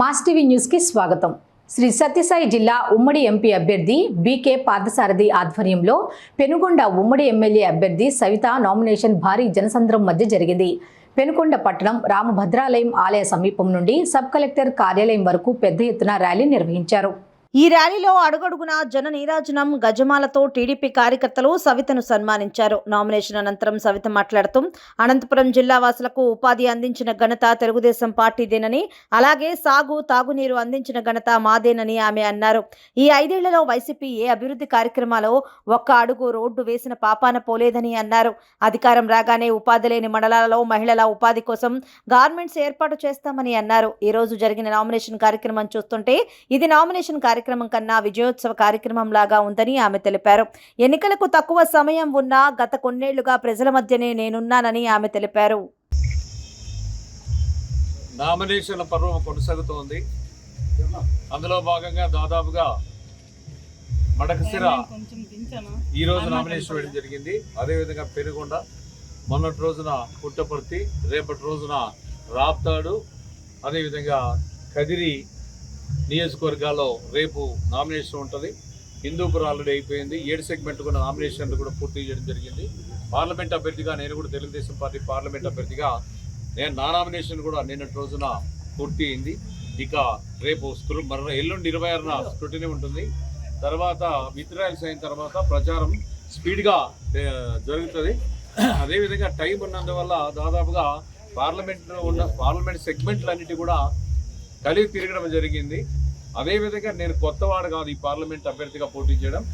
Mass TV న్యూస్కి స్వాగతం. శ్రీ సత్యసాయి జిల్లా ఉమ్మడి ఎంపీ అభ్యర్థి బీకే పార్థసారథి ఆధ్వర్యంలో పెనుగొండ ఉమ్మడి ఎమ్మెల్యే అభ్యర్థి సవిత నామినేషన్ భారీ జనసంద్రం మధ్య జరిగింది. పెనుకొండ పట్టణం రామభద్రాలయం ఆలయ సమీపం నుండి సబ్ కలెక్టర్ కార్యాలయం వరకు పెద్ద ఎత్తున ర్యాలీ నిర్వహించారు. ఈ ర్యాలీలో అడుగడుగున జన నీరాజనం గజమాలతో టీడీపీ కార్యకర్తలు సవితను సన్మానించారు. నామినేషన్ అనంతరం సవిత మాట్లాడుతూ అనంతపురం జిల్లా వాసులకు ఉపాధి అందించిన ఘనత తెలుగుదేశం పార్టీదేనని అలాగే సాగు తాగునీరు అందించిన ఘనత మాదేనని ఆమె అన్నారు. ఈ ఐదేళ్ళలో వైసీపీ ఏ అభివృద్ధి కార్యక్రమాలో ఒక్క అడుగు రోడ్డు వేసిన పాపాన పోలేదని అన్నారు. అధికారం రాగానే ఉపాధి లేని మండలాలలో మహిళల ఉపాధి కోసం గార్మెంట్స్ ఏర్పాటు చేస్తామని అన్నారు. ఈ రోజు జరిగిన నామినేషన్ కార్యక్రమం చూస్తుంటే ఇది నామినేషన్ కార్యక్రమం కన్నా విజయోత్సవ కార్యక్రమం లాగా ఉందని ఆమె తెలిపారు. ఎన్నికలకు తక్కువ సమయం ఉన్నా గత కొన్నేళ్ళుగా ప్రజల మధ్యనే నేనున్నానని ఆమె తెలిపారు. నామినేషన్ల పర్వం కొనసాగుతోంది. అందులో భాగంగా దాదాపుగా మడకసిర ఈ రోజు నామినేషన్ వేయడం జరిగింది. అదేవిధంగా పెనుగొండ మొన్నటి రోజున పుట్టపర్తి రేపటి రోజున రాప్తాడు అదేవిధంగా కదిరి నియోజకవర్గాల్లో రేపు నామినేషన్ ఉంటుంది. హిందూపురం ఆల్రెడీ అయిపోయింది. ఏడు సెగ్మెంట్ కూడా నామినేషన్లు కూడా పూర్తి చేయడం జరిగింది. పార్లమెంట్ అభ్యర్థిగా నేను కూడా తెలుగుదేశం పార్టీ పార్లమెంట్ అభ్యర్థిగా నేను నా నామినేషన్ కూడా నిన్నటి రోజున పూర్తి అయింది. ఇక రేపు స్క్రూ మరణ ఎల్లుండి ఇరవై ఆరున స్క్రూటినీ ఉంటుంది. తర్వాత విత్డ్రాయల్స్ అయిన తర్వాత ప్రచారం స్పీడ్గా జరుగుతుంది. అదేవిధంగా టైం ఉన్నందువల్ల దాదాపుగా పార్లమెంట్లో ఉన్న పార్లమెంట్ సెగ్మెంట్లు అన్నిటి కూడా కలిగి తిరగడం జరిగింది. అదేవిధంగా నేను కొత్తవాడు కాదు ఈ పార్లమెంట్ అభ్యర్థిగా పోటీ చేయడం.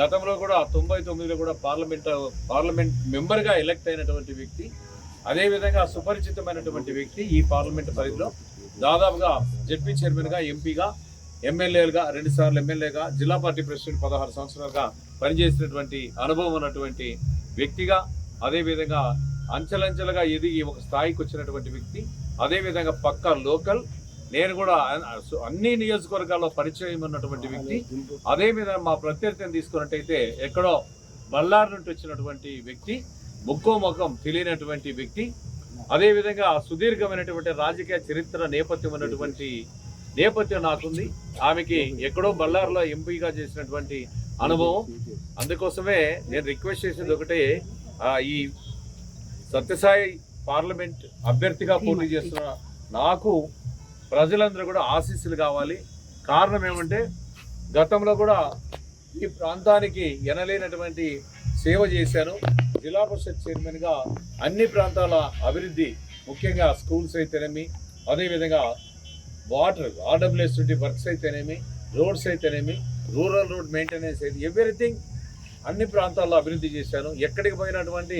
గతంలో కూడా తొంభై తొమ్మిదిలో కూడా పార్లమెంట్ పార్లమెంట్ మెంబర్గా ఎలక్ట్ అయినటువంటి వ్యక్తి అదేవిధంగా సుపరిచితమైనటువంటి వ్యక్తి ఈ పార్లమెంట్ పరిధిలో దాదాపుగా జడ్పీ చైర్మన్గా ఎంపీగా ఎమ్మెల్యేలుగా రెండుసార్లు ఎమ్మెల్యేగా జిల్లా పార్టీ ప్రెసిడెంట్ పదహారు సంవత్సరాలుగా పనిచేసినటువంటి అనుభవం ఉన్నటువంటి వ్యక్తిగా అదేవిధంగా అంచెలంచెలుగా ఎదిగి ఒక స్థాయికి వచ్చినటువంటి వ్యక్తి అదేవిధంగా పక్క లోకల్ నేను కూడా అన్- అన్ని నియోజకవర్గాల్లో పరిచయం ఉన్నటువంటి వ్యక్టి అదే మీద మా ప్రత్యర్థిని తీసుకున్నట్టయితే ఎక్కడో బళ్ళారి నుండి వచ్చినటువంటి వ్యక్తి ముక్కో ముఖం తెలియనటువంటి వ్యక్తి. అదేవిధంగా సుదీర్ఘమైనటువంటి రాజకీయ చరిత్ర నేపథ్యం ఉన్నటువంటి నేపథ్యం నాకుంది. ఆమెకి ఎక్కడో బళ్ళారిలో ఎంపీగా చేసినటువంటి అనుభవం. అందుకోసమే నేను రిక్వెస్ట్ చేసేది ఒకటే ఆ, ఈ సత్యసాయి పార్లమెంట్ అభ్యర్థిగా పోటీ చేస్తున్న నాకు ప్రజలందరూ కూడా ఆశీస్సులు కావాలి. కారణం ఏమంటే గతంలో కూడా ఈ ప్రాంతానికి ఎనలేనటువంటి సేవ చేశాను. జిల్లా పరిషత్ చైర్మన్గా అన్ని ప్రాంతాల అభివృద్ధి ముఖ్యంగా స్కూల్స్ అయితేనేమి అదేవిధంగా వాటర్ ఆర్డబ్ల్యూఎస్ వర్క్స్ అయితేనేమి రోడ్స్ అయితేనేమి రూరల్ రోడ్ మెయింటెనెన్స్ అయితే ఎవ్రీథింగ్ అన్ని ప్రాంతాల్లో అభివృద్ధి చేశాను. ఎక్కడికి పోయినటువంటి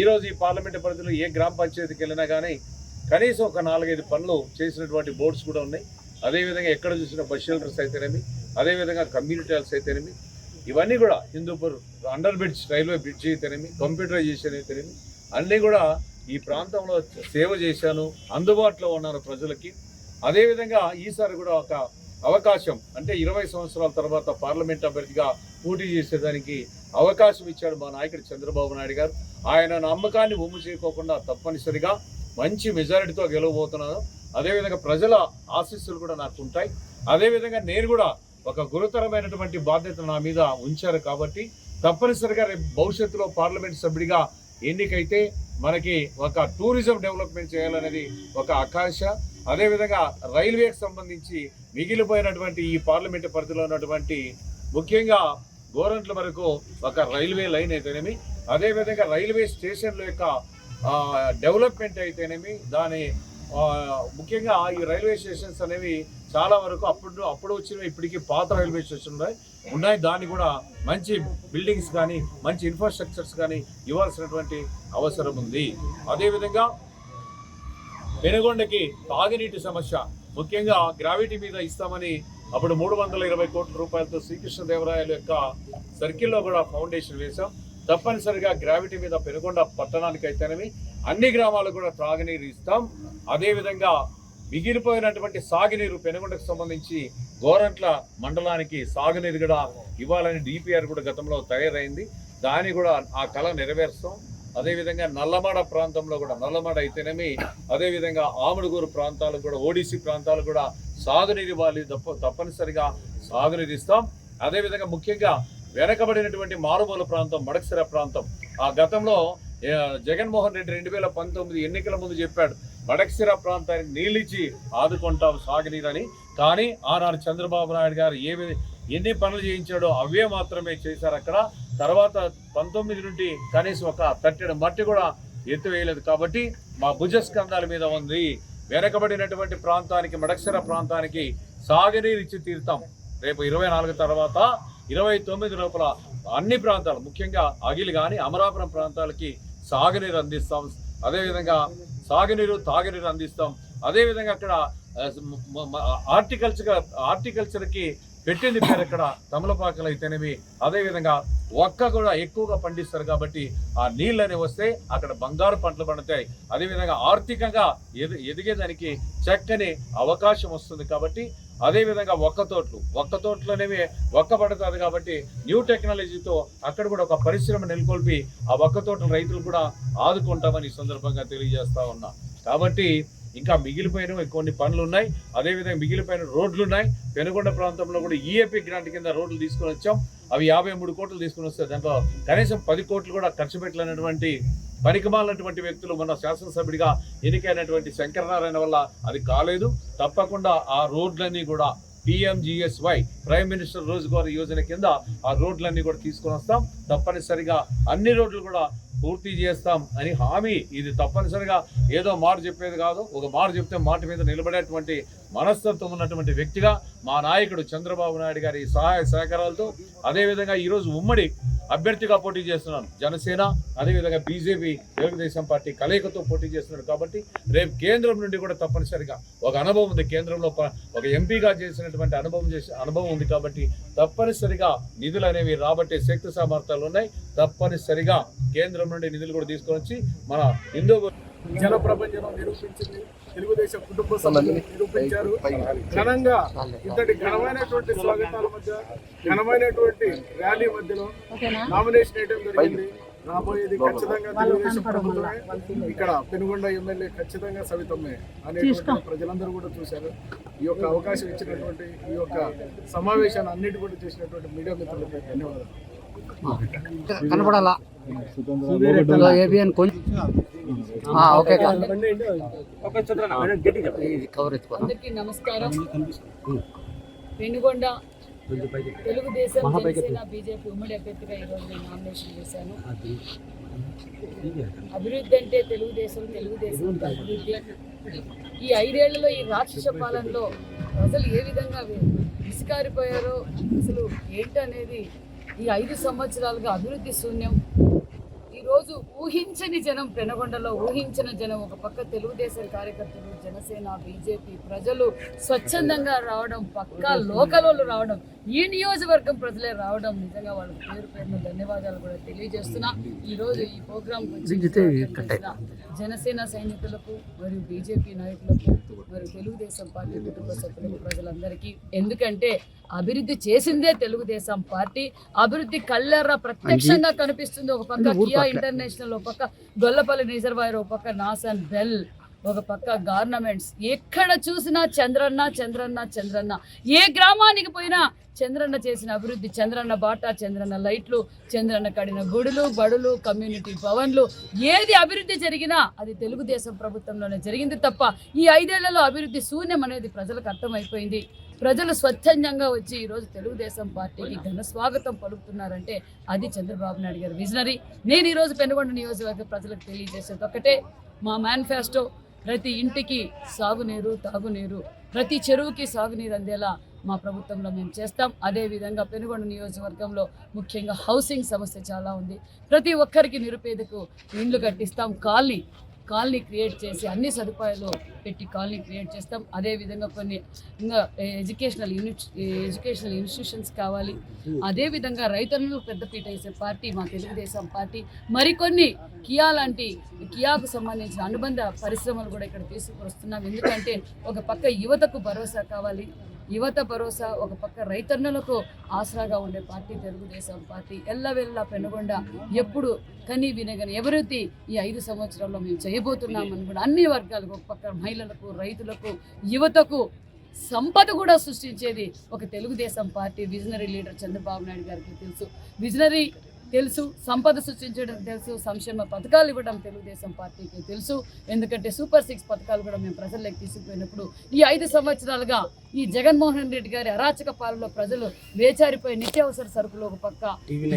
ఈరోజు ఈ పార్లమెంట్ పరిధిలో ఏ గ్రామ పంచాయతీకి వెళ్ళినా కానీ కనీసం ఒక నాలుగైదు పనులు చేసినటువంటి బోర్డ్స్ కూడా ఉన్నాయి. అదేవిధంగా ఎక్కడ చూసిన బస్ షెల్టర్స్ అయితేనేమి అదేవిధంగా కమ్యూనిటీ హాల్స్ అయితేనేమి ఇవన్నీ కూడా Hindupur under bridge railway bridge అయితేనేమి కంప్యూటరైజేషన్ అయితేనేమి అన్నీ కూడా ఈ ప్రాంతంలో సేవ చేశాను అందుబాటులో ఉన్నాను ప్రజలకి. అదేవిధంగా ఈసారి కూడా ఒక అవకాశం అంటే ఇరవై సంవత్సరాల తర్వాత పార్లమెంట్ అభ్యర్థిగా పోటీ చేసేదానికి అవకాశం ఇచ్చాడు మా నాయకుడు చంద్రబాబు నాయుడు గారు. ఆయన నమ్మకాన్ని ఒమ్ము చేయకోకుండా తప్పనిసరిగా మంచి మెజారిటీతో గెలవబోతున్నాను. అదేవిధంగా ప్రజల ఆశీస్సులు కూడా నాకు ఉంటాయి అదేవిధంగా నేను కూడా ఒక గురుతరమైనటువంటి బాధ్యత నా మీద ఉంచారు కాబట్టి తప్పనిసరిగా రేపు భవిష్యత్తులో పార్లమెంట్ సభ్యుడిగా ఎన్నికైతే మనకి ఒక టూరిజం డెవలప్మెంట్ చేయాలనేది ఒక ఆకాంక్ష. అదేవిధంగా రైల్వేకి సంబంధించి మిగిలిపోయినటువంటి ఈ పార్లమెంట్ పరిధిలో ఉన్నటువంటి ముఖ్యంగా గోరంట్ల వరకు ఒక రైల్వే లైన్ అయితేనేమి. అదేవిధంగా రైల్వే స్టేషన్ల యొక్క డెవలప్మెంట్ అయితేనేమి దాని ఆ, ముఖ్యంగా ఈ రైల్వే స్టేషన్స్ అనేవి చాలా వరకు అప్పుడు అప్పుడు వచ్చినవి ఇప్పటికీ పాత రైల్వే స్టేషన్ ఉన్నాయి. ఉన్నాయి దాన్ని కూడా మంచి బిల్డింగ్స్ కానీ మంచి ఇన్ఫ్రాస్ట్రక్చర్స్ కానీ ఇవ్వాల్సినటువంటి అవసరం ఉంది. అదేవిధంగా పెనుగొండకి తాగునీటి సమస్య ముఖ్యంగా గ్రావిటీ మీద ఇస్తామని అప్పుడు మూడు వందల ఇరవై కోట్ల రూపాయలతో శ్రీకృష్ణదేవరాయల యొక్క సర్కిల్లో కూడా ఫౌండేషన్ వేశాం. తప్పనిసరిగా గ్రావిటీ మీద పెనుగొండ పట్టణానికి అయితేనేమి అన్ని గ్రామాలకు కూడా త్రాగునీరు ఇస్తాం. అదేవిధంగా మిగిలిపోయినటువంటి సాగునీరు పెనుగొండకు సంబంధించి గోరంట్ల మండలానికి సాగునీరు కూడా ఇవ్వాలని డిపిఆర్ కూడా గతంలో తయారైంది. దాన్ని కూడా ఆ కళ నెరవేరుస్తాం. అదేవిధంగా నల్లమాడ ప్రాంతంలో కూడా నల్లమాడ అయితేనేమి అదేవిధంగా ఆముడుగూరు ప్రాంతాలు కూడా ఓడిసి ప్రాంతాలు కూడా సాగునీరు ఇవ్వాలి. తప్ప తప్పనిసరిగా సాగునీరు ఇస్తాం. అదేవిధంగా ముఖ్యంగా వెనకబడినటువంటి మారుమూల ప్రాంతం మడకసిర ప్రాంతం. ఆ గతంలో జగన్మోహన్ రెడ్డి రెండు వేల పంతొమ్మిది ఎన్నికల ముందు చెప్పాడు మడకసిర ప్రాంతానికి నీళ్ళిచ్చి ఆదుకుంటాం సాగునీరని. కానీ ఆనాడు చంద్రబాబు నాయుడు గారు ఏమి ఎన్ని పనులు చేయించాడో అవే మాత్రమే చేశారు అక్కడ. తర్వాత పంతొమ్మిది నుండి కనీసం ఒక తట్టెడు మట్టి కూడా ఎత్తివేయలేదు కాబట్టి మా భుజస్కంధాల మీద ఉంది. వెనకబడినటువంటి ప్రాంతానికి మడక్సిర ప్రాంతానికి సాగునీరు ఇచ్చి తీరుతాం. రేపు ఇరవై నాలుగు తర్వాత ఇరవై తొమ్మిది లోపల అన్ని ప్రాంతాలు ముఖ్యంగా అగిలి కానీ అమరాపురం ప్రాంతాలకి సాగునీరు అందిస్తాం. అదేవిధంగా సాగునీరు తాగునీరు అందిస్తాం. అదేవిధంగా అక్కడ హార్టికల్చర్ హార్టికల్చర్కి పెట్టింది పేరు ఇక్కడ తమలపాకలు అయితేనేవి అదేవిధంగా ఒక్క కూడా ఎక్కువగా పండిస్తారు కాబట్టి ఆ నీళ్ళని వస్తే అక్కడ బంగారు పంటలు పండుతాయి. అదేవిధంగా ఆర్థికంగా ఎది ఎదిగేదానికి చక్కని అవకాశం వస్తుంది కాబట్టి అదేవిధంగా ఒక్క తోటలు. ఒక్క తోటలోనేవి ఒక్క పడుతుంది కాబట్టి న్యూ టెక్నాలజీతో అక్కడ కూడా ఒక పరిశ్రమ నెలకొల్పి ఆ ఒక్క తోటల రైతులు కూడా ఆదుకుంటామని ఈ సందర్భంగా తెలియజేస్తా ఉన్నా. కాబట్టి ఇంకా మిగిలిపోయిన కొన్ని పనులు ఉన్నాయి. అదేవిధంగా మిగిలిపోయిన రోడ్లు ఉన్నాయి. పెనుగొండ ప్రాంతంలో కూడా ఈఏపీ గ్రాంట్ కింద రోడ్లు తీసుకొని వచ్చాం. అవి యాభై మూడు కోట్లు తీసుకుని వస్తే దాంట్లో కనీసం పది కోట్లు కూడా ఖర్చు పెట్టలేనటువంటి పనికిమాలినటువంటి వ్యక్తులు మన శాసనసభ్యుడిగా ఎన్నికైనటువంటి శంకరనారాయణ వల్ల అది కాలేదు. తప్పకుండా ఆ రోడ్లన్నీ కూడా పిఎంజిఎస్వై ప్రైమ్ మినిస్టర్ రోజుగారు యోజన కింద ఆ రోడ్లన్నీ కూడా తీసుకొని వస్తాం. తప్పనిసరిగా అన్ని రోడ్లు కూడా పూర్తి చేస్తాం అని హామీ. ఇది తప్పనిసరిగా ఏదో మాట చెప్పేది కాదు. ఒక మాట చెప్తే మాట మీద నిలబడేటువంటి మనస్తత్వం ఉన్నటువంటి వ్యక్తిగా మా నాయకుడు చంద్రబాబు నాయుడు గారి సహాయ సహకారాలతో అదేవిధంగా ఈరోజు ఉమ్మడి అభ్యర్థిగా పోటీ చేస్తున్నాను. జనసేన అదేవిధంగా బీజేపీ తెలుగుదేశం పార్టీ కలయికతో పోటీ చేస్తున్నాడు కాబట్టి రేపు కేంద్రం నుండి కూడా తప్పనిసరిగా ఒక అనుభవం ఉంది. కేంద్రంలో ఒక ఎంపీగా చేసినటువంటి అనుభవం చేసే అనుభవం ఉంది కాబట్టి తప్పనిసరిగా నిధులు అనేవి రాబట్టే శక్తి సామర్థ్యాలు ఉన్నాయి. తప్పనిసరిగా కేంద్రం నుండి నిధులు కూడా తీసుకొని వచ్చి మన హిందూ జన ప్రపంచం నిరూపించింది. తెలుగుదేశం కుటుంబ సభ్యులు నిరూపించారు. ఘనంగా ఇంతటి ఘనమైనటువంటి స్వాగతాల మధ్య ఘనమైనటువంటి ర్యాలీ మధ్యలో నామినేషన్ వేయడం జరిగింది. రాబోయేది ఖచ్చితంగా తెలుగుదేశం ప్రభుత్వమే ఇక్కడ పెనుగొండ ఎమ్మెల్యే ఖచ్చితంగా సవితమ్మే అనేటువంటి ప్రజలందరూ కూడా చూశారు. ఈ యొక్క అవకాశం ఇచ్చినటువంటి ఈ యొక్క సమావేశాన్ని అన్నిటి కూడా చేసినటువంటి మీడియా మిత్రులకి ధన్యవాదాలు. కనపడాలా ఏబిఎన్ కొంచెం ఓకే కవర్ అందరికీ నమస్కారం. పెనుగొండ తెలుగుదేశం జనసేన బీజేపీ ఉమ్మడి అభ్యర్థిగా ఈరోజు నేను నామినేషన్ చేశాను. అభివృద్ధి అంటే తెలుగుదేశం తెలుగుదేశం అభివృద్ధి. ఈ ఐదేళ్ళలో ఈ రాక్షస పాలనలో ప్రజలు ఏ విధంగా విసికారిపోయారో అసలు ఏంటనేది ఈ ఐదు సంవత్సరాలుగా అభివృద్ధి శూన్యం. ఈరోజు ఊహించని జనం పెనగొండలో ఊహించిన జనం ఒక పక్క తెలుగుదేశం కార్యకర్తలు జనసేన బీజేపీ ప్రజలు స్వచ్ఛందంగా రావడం పక్కా లోకల్ వాళ్ళు రావడం ఈ నియోజకవర్గం ప్రజలే రావడం నిజంగా వాళ్ళకి పేరు పేరున ధన్యవాదాలు కూడా తెలియజేస్తున్నా. ఈ రోజు ఈ ప్రోగ్రాం జనసేన సైనికులకు మరియు బీజేపీ నాయకులకు మరియు తెలుగుదేశం పార్టీ కుటుంబ సభ్యులకు ప్రజలందరికీ ఎందుకంటే అభివృద్ధి చేసిందే తెలుగుదేశం పార్టీ. అభివృద్ధి కళ్ళెర్ర ప్రత్యక్షంగా కనిపిస్తుంది. ఒక పక్క కియా ఇంటర్నేషనల్ ఒక పక్క గొల్లపల్లి రిజర్వాయర్ ఒక పక్క నాసన్ బెల్. ఒక పక్క గవర్నమెంట్స్ ఎక్కడ చూసినా చంద్రన్న చంద్రన్న చంద్రన్న. ఏ గ్రామానికి పోయినా చంద్రన్న చేసిన అభివృద్ధి చంద్రన్న బాట చంద్రన్న లైట్లు చంద్రన్న కడిన గుడులు బడులు కమ్యూనిటీ భవన్లు. ఏది అభివృద్ధి జరిగినా అది తెలుగుదేశం ప్రభుత్వంలోనే జరిగింది తప్ప ఈ ఐదేళ్ళలో అభివృద్ధి శూన్యం అనేది ప్రజలకు అర్థమైపోయింది. ప్రజలు స్వచ్ఛందంగా వచ్చి ఈరోజు తెలుగుదేశం పార్టీకి ఘన స్వాగతం పలుకుతున్నారంటే అది చంద్రబాబు నాయుడు గారి విజనరీ. నేను ఈరోజు పెనుగొండ నియోజకవర్గ ప్రజలకు తెలియజేసేది ఒకటే మా మేనిఫెస్టో ప్రతి ఇంటికి సాగునీరు తాగునీరు ప్రతి చెరువుకి సాగునీరు అందేలా మా ప్రభుత్వంలో మేము చేస్తాం. అదేవిధంగా పెనుగొండ నియోజకవర్గంలో ముఖ్యంగా హౌసింగ్ సమస్య చాలా ఉంది. ప్రతి ఒక్కరికి నిరుపేదకు ఇండ్లు కట్టిస్తాం. కాలనీ కాలనీ క్రియేట్ చేసి అన్ని సదుపాయాలు పెట్టి కాలనీ క్రియేట్ చేస్తాం. అదేవిధంగా కొన్ని ఇంకా ఎడ్యుకేషనల్ యూనిట్ ఎడ్యుకేషనల్ ఇన్స్టిట్యూషన్స్ కావాలి. అదేవిధంగా రైతులను పెద్దపీట వేసే పార్టీ మా తెలుగుదేశం పార్టీ మరికొన్ని కియా లాంటి కియాకు సంబంధించిన అనుబంధ పరిశ్రమలు కూడా ఇక్కడ తీసుకువస్తున్నాం ఎందుకంటే ఒక పక్క యువతకు భరోసా కావాలి యువత భరోసా ఒక పక్క రైతన్నలకు ఆసరాగా ఉండే పార్టీ తెలుగుదేశం పార్టీ ఎల్లవెల్లా పెనుగొండ ఎప్పుడు కని వినగని ఎవరైతే ఈ ఐదు సంవత్సరాల్లో మేము చేయబోతున్నామని కూడా అన్ని వర్గాలకు ఒక పక్క మహిళలకు రైతులకు యువతకు సంపద కూడా సృష్టించేది ఒక Telugu Desam party visionary leader Chandrababu Naidu గారికి తెలుసు. విజనరీ తెలుసు సంపద సృష్టించడం తెలుసు సంక్షేమ పథకాలు ఇవ్వడం తెలుగుదేశం పార్టీకి తెలుసు. ఎందుకంటే సూపర్ సిక్స్ పథకాలు కూడా మేము ప్రజల్లోకి తీసుకుపోయినప్పుడు ఈ ఐదు సంవత్సరాలుగా ఈ జగన్మోహన్ రెడ్డి గారి అరాచక పాలనలో ప్రజలు వేచారిపోయి నిత్యావసర సరుకులు ఒక పక్క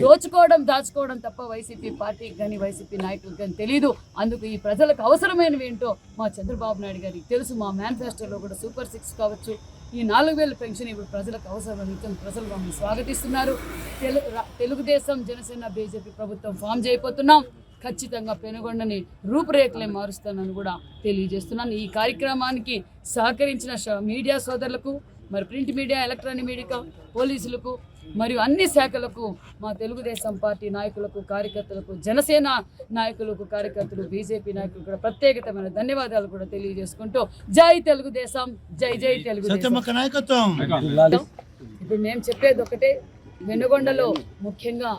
దోచుకోవడం దాచుకోవడం తప్ప వైసీపీ పార్టీకి కానీ వైసీపీ నాయకులకు కానీ తెలియదు అందుకు ఈ ప్రజలకు అవసరమైనవి ఏంటో మా చంద్రబాబు నాయుడు గారికి తెలుసు. మా మేనిఫెస్టోలో కూడా సూపర్ సిక్స్ కావచ్చు. ఈ నాలుగు వేల పెన్షన్ ఇప్పుడు ప్రజలకు అవసరం ప్రజలు మమ్మల్ని స్వాగతిస్తున్నారు. తెలు తెలుగుదేశం జనసేన బీజేపీ ప్రభుత్వం ఫామ్ చేయబోతున్నాం. ఖచ్చితంగా పెనుగొండని రూపురేఖలే మారుస్తానని కూడా తెలియజేస్తున్నాను. ఈ కార్యక్రమానికి సహకరించిన మీడియా సోదరులకు మరి ప్రింట్ మీడియా ఎలక్ట్రానిక్ మీడియా పోలీసులకు మరియు అన్ని శాఖలకు మా తెలుగుదేశం పార్టీ నాయకులకు కార్యకర్తలకు జనసేన నాయకులకు కార్యకర్తలు బీజేపీ నాయకులు కూడా ప్రత్యేకతమైన ధన్యవాదాలు కూడా తెలియజేసుకుంటూ జై తెలుగుదేశం జై జై తెలుగుదేశం. ఇప్పుడు మేము చెప్పేది ఒకటే వెనుగొండలో ముఖ్యంగా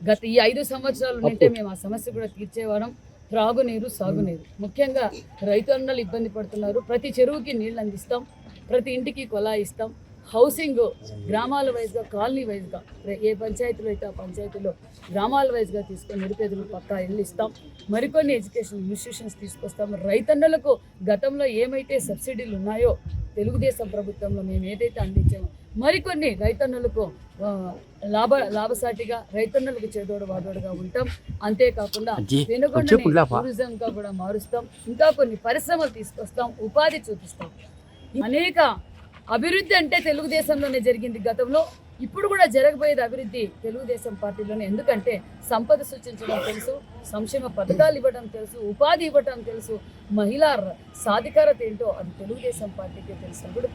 గత ఈ ఐదు సంవత్సరాల నుంటే మేము ఆ సమస్య కూడా తీర్చేవారం త్రాగునీరు సాగునీరు. ముఖ్యంగా రైతన్నలు ఇబ్బంది పడుతున్నారు. ప్రతి చెరువుకి నీళ్ళు అందిస్తాం. ప్రతి ఇంటికి కొలా ఇస్తాం. హౌసింగ్ గ్రామాల వైజ్గా కాలనీ వైజ్గా ఏ పంచాయతీలో అయితే ఆ పంచాయతీలో గ్రామాల వైజ్గా తీసుకొని నిరుపేదలకు పక్కా ఇల్లు ఇస్తాం. మరికొన్ని ఎడ్యుకేషన్ ఇన్స్టిట్యూషన్స్ తీసుకొస్తాం. రైతన్నలకు గతంలో ఏమైతే సబ్సిడీలు ఉన్నాయో తెలుగుదేశం ప్రభుత్వంలో మేము ఏదైతే అందించామో మరికొన్ని రైతన్నులకు లాభ లాభసాటిగా రైతన్నులకు చేదోడు వాదోడుగా ఉంటాం. అంతేకాకుండా వెనుకొండని టూరిజంగా కూడా మారుస్తాం. ఇంకా కొన్ని పరిశ్రమలు తీసుకొస్తాం. ఉపాధి చూపిస్తాం. అనేక అభివృద్ధి అంటే తెలుగుదేశంలోనే జరిగింది గతంలో. ఇప్పుడు కూడా జరగబోయేది అభివృద్ధి తెలుగుదేశం పార్టీలోనే. ఎందుకంటే సంపద సృష్టించడం తెలుసు సంక్షేమ పథకాలు ఇవ్వడం తెలుసు ఉపాధి ఇవ్వడం తెలుసు మహిళా సాధికారత ఏంటో అది తెలుగుదేశం పార్టీకే తెలుసు